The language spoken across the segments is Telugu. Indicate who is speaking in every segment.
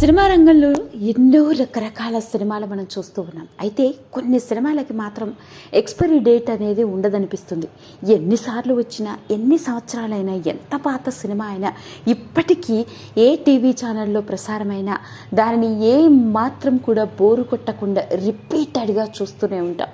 Speaker 1: సినిమా రంగంలో ఎన్నో రకరకాల సినిమాలు మనం చూస్తూ ఉన్నాం. అయితే కొన్ని సినిమాలకి మాత్రం ఎక్స్పైరీ డేట్ అనేది ఉండదనిపిస్తుంది. ఎన్నిసార్లు వచ్చినా ఎన్ని సంవత్సరాలైనా ఎంత పాత సినిమా అయినా ఇప్పటికీ ఏ టీవీ ఛానల్లో ప్రసారమైనా దానిని ఏ మాత్రం కూడా బోరు కొట్టకుండా రిపీటెడ్గా చూస్తూనే ఉంటాం.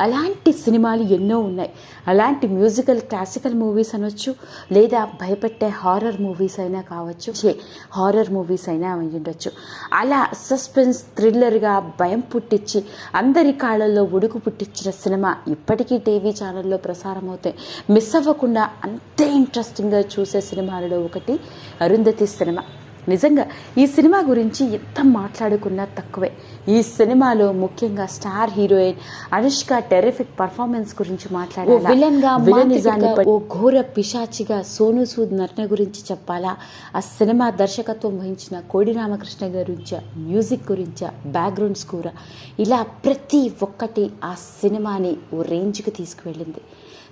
Speaker 1: అలాంటి సినిమాలు ఎన్నో ఉన్నాయి. అలాంటి మ్యూజికల్ క్లాసికల్ మూవీస్ అనొచ్చు లేదా భయపెట్టే హారర్ మూవీస్ అయినా కావచ్చు. హారర్ మూవీస్ అయినా అయి ఉండొచ్చు అలా సస్పెన్స్ థ్రిల్లర్గా భయం పుట్టించి అందరి కాళ్ళల్లో ఉడుకు పుట్టించిన సినిమా ఇప్పటికీ టీవీ ఛానల్లో ప్రసారం అవుతాయి మిస్ అవ్వకుండా అంతే ఇంట్రెస్టింగ్గా చూసే సినిమాలలో ఒకటి అరుంధతి సినిమా. నిజంగా ఈ సినిమా గురించి ఎంత మాట్లాడుకున్నా తక్కువే. ఈ సినిమాలో ముఖ్యంగా star heroine Anushka terrific performance గురించి మాట్లాడాలి? విలన్గా విలనిజాన్ని ఓ ఘోర పిశాచిగా సోను సూద్ నటన గురించి చెప్పాలా? ఆ సినిమా దర్శకత్వం వహించిన కోడి రామకృష్ణ గురించా మ్యూజిక్ గురించా బ్యాక్గ్రౌండ్ స్కోర్ ఇలా ప్రతి ఒక్కటి ఆ సినిమాని ఓ రేంజ్కి తీసుకువెళ్ళింది.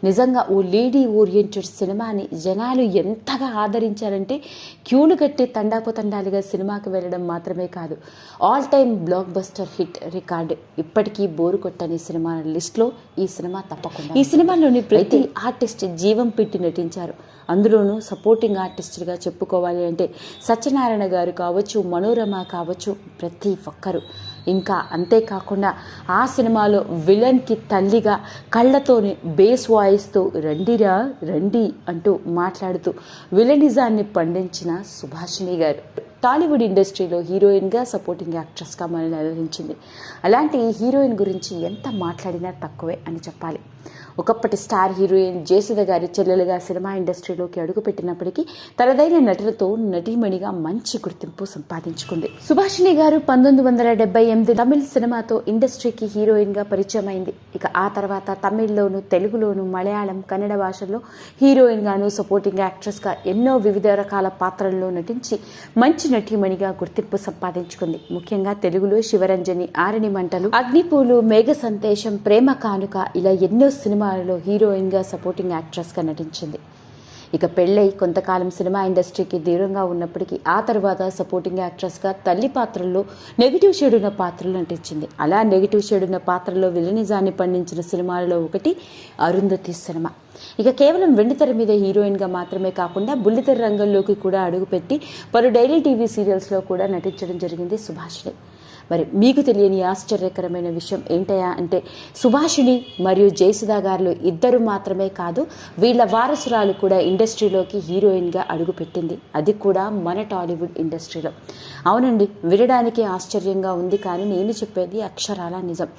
Speaker 1: నిజంగా ఓ లేడీ ఓరియంటెడ్ సినిమాని జనాలు ఎంతగా ఆదరించారంటే క్యూలు కట్టి తండాపోతండాలుగా సినిమాకి వెళ్ళడం మాత్రమే కాదు. All time blockbuster hit record ఇప్పటికీ బోరు కొట్టని సినిమాల లిస్ట్లో ఈ సినిమా తప్పకుండా ఈ సినిమాలోని ప్రతి ఆర్టిస్ట్ జీవం పెట్టి నటించారు. అందులోనూ సపోర్టింగ్ ఆర్టిస్ట్గా చెప్పుకోవాలి అంటే సత్యనారాయణ గారు కావచ్చు మనోరమ కావచ్చు ప్రతి ఒక్కరు. ఇంకా అంతేకాకుండా ఆ సినిమాలో విలన్కి తల్లిగా కళ్ళతోనే బేస్ వాయిస్తో రండిరా రండి అంటూ మాట్లాడుతూ విలనిజాన్ని పండించిన సుభాషిణి గారు. టాలీవుడ్ ఇండస్ట్రీలో హీరోయిన్గా సపోర్టింగ్ యాక్ట్రెస్గా మనం నిర్వహించింది అలాంటి హీరోయిన్ గురించి ఎంత మాట్లాడినా తక్కువే అని చెప్పాలి. ఒకప్పటి స్టార్ హీరోయిన్ జయసుధ గారి చెల్లెలుగా సినిమా ఇండస్ట్రీలోకి అడుగుపెట్టినప్పటికీ తనదైన నటులతో నటీమణిగా మంచి గుర్తింపు సంపాదించుకుంది. సుభాషిణి గారు పంతొమ్మిది వందల డెబ్బై ఎనిమిది తమిళ్ సినిమాతో ఇండస్ట్రీకి హీరోయిన్గా పరిచయం అయింది ఇక ఆ తర్వాత తమిళ్ళోను తెలుగులోను మలయాళం కన్నడ భాషల్లో హీరోయిన్గాను సపోర్టింగ్ యాక్ట్రెస్గా ఎన్నో వివిధ రకాల పాత్రల్లో నటించి మంచి నటీమణిగా గుర్తింపు సంపాదించుకుంది. ముఖ్యంగా తెలుగులో శివరంజని ఆరణి మంటలు అగ్నిపూలు మేఘ సందేశం ప్రేమ కానుక ఇలా ఎన్నో సినిమాలలో హీరోయిన్గా సపోర్టింగ్ యాక్ట్రెస్గా నటించింది. ఇక పెళ్ళై కొంతకాలం సినిమా ఇండస్ట్రీకి దూరంగా ఉన్నప్పటికీ ఆ తర్వాత సపోర్టింగ్ యాక్ట్రెస్గా తల్లి పాత్రల్లో నెగిటివ్ షేడ్ ఉన్న పాత్రలు నటించింది. అలా నెగిటివ్ షేడ్ ఉన్న పాత్రలో విలనిజాన్ని పండించిన సినిమాలలో ఒకటి అరుంధతి సినిమా. ఇక కేవలం వెండితెర మీద హీరోయిన్గా మాత్రమే కాకుండా బుల్లితెర రంగంలోకి కూడా అడుగుపెట్టి పలు డైలీ టీవీ సీరియల్స్లో కూడా నటించడం జరిగింది సుభాషిణి. మరి మీకు తెలియని ఆశ్చర్యకరమైన విషయం ఏంటయా అంటే సుభాషిణి మరియు జయసుధా గారు ఇద్దరు మాత్రమే కాదు వీళ్ళ వారసురాలు కూడా ఇండస్ట్రీలోకి హీరోయిన్గా అడుగుపెట్టింది. అది కూడా మన టాలీవుడ్ ఇండస్ట్రీలో. అవునండి వినడానికి ఆశ్చర్యంగా ఉంది కానీ నేను చెప్పేది అక్షరాల నిజం.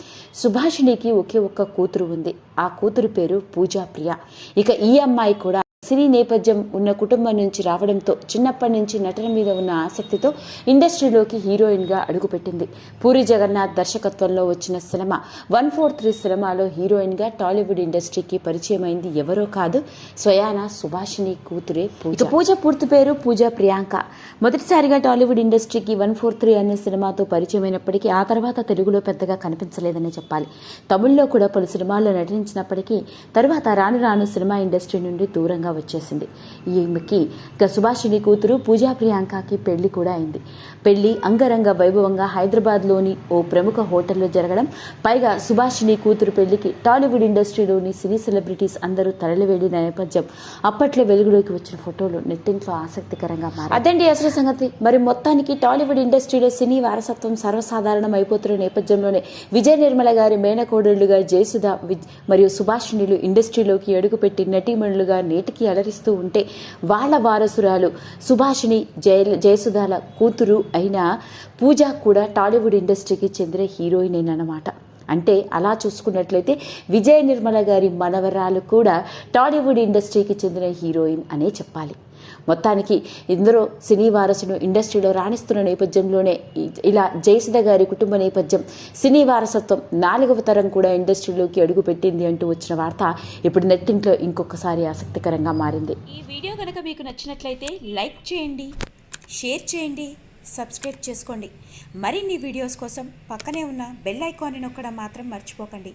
Speaker 1: సుభాషిణికి ఒకే ఒక్క కూతురు ఉంది. ఆ కూతురు పేరు పూజా ప్రియ ఇక ఈ అమ్మాయి కూడా సినీ నేపథ్యం ఉన్న కుటుంబం నుంచి రావడంతో చిన్నప్పటి నుంచి నటన మీద ఉన్న ఆసక్తితో ఇండస్ట్రీలోకి హీరోయిన్గా అడుగుపెట్టింది. పూరి జగన్నాథ్ దర్శకత్వంలో వచ్చిన సినిమా వన్ ఫోర్ త్రీ సినిమాలో హీరోయిన్గా టాలీవుడ్ ఇండస్ట్రీకి పరిచయమైంది ఎవరో కాదు స్వయాన సుభాషిణి కూతురే పూజ. పూజ పూర్తి పేరు పూజ ప్రియాంక. మొదటిసారిగా టాలీవుడ్ ఇండస్ట్రీకి వన్ ఫోర్ త్రీ అనే సినిమాతో పరిచయమైనప్పటికీ ఆ తర్వాత తెలుగులో పెద్దగా కనిపించలేదని చెప్పాలి. తమిళ్ళో కూడా పలు సినిమాల్లో నటించినప్పటికీ తర్వాత రాను రాను సినిమా ఇండస్ట్రీ నుండి దూరంగా వచ్చేసింది. ఈమెకి ఇక సుభాషిణి కూతురు పూజా ప్రియాంకకి పెళ్ళి కూడా అయింది. పెళ్ళి అంగరంగ వైభవంగా హైదరాబాద్లోని ఓ ప్రముఖ హోటల్లో జరగడం పైగా సుభాషిణి కూతురు పెళ్ళికి టాలీవుడ్ ఇండస్ట్రీలోని సినీ సెలబ్రిటీస్ అందరూ తరలి వెళ్ళిన నేపథ్యం అప్పట్లో వెలుగులోకి వచ్చిన ఫోటోలు నెట్టింట్లో ఆసక్తికరంగా మారాయి. అదండి అసలు సంగతి. మరి మొత్తానికి టాలీవుడ్ ఇండస్ట్రీలో సినీ వారసత్వం సర్వసాధారణం అయిపోతున్న నేపథ్యంలోనే విజయ నిర్మల గారి మేనకోడళ్ళుగా జయసుధ విజ్- మరియు సుభాషిణిలు ఇండస్ట్రీలోకి అడుగుపెట్టి నటీమణులుగా నేటికి అలరిస్తూ ఉంటే వాళ్ళ వారసురాలు సుభాషిణి జయ జయసుధాల కూతురు అయిన పూజ కూడా టాలీవుడ్ ఇండస్ట్రీకి చెందిన హీరోయిన్ అన్నమాట. అంటే అలా చూసుకున్నట్లయితే విజయ నిర్మల గారి మనవరాలు కూడా టాలీవుడ్ ఇండస్ట్రీకి చెందిన హీరోయిన్ అనే చెప్పాలి. మొత్తానికి ఇందరూ సినీ వారసును ఇండస్ట్రీలో రాణిస్తున్న నేపథ్యంలోనే ఇలా జయసుధ గారి కుటుంబ నేపథ్యం సినీ వారసత్వం నాలుగవ తరం కూడా ఇండస్ట్రీలోకి అడుగుపెట్టింది అంటూ వచ్చిన వార్త ఇప్పుడు నెట్టింట్లో ఇంకొకసారి ఆసక్తికరంగా మారింది.
Speaker 2: ఈ వీడియో కనుక మీకు నచ్చినట్లయితే లైక్ చేయండి షేర్ చేయండి సబ్స్క్రైబ్ చేసుకోండి. మరిన్ని వీడియోస్ కోసం పక్కనే ఉన్న బెల్ ఐకాన్ని నొక్కడం మాత్రం మర్చిపోకండి.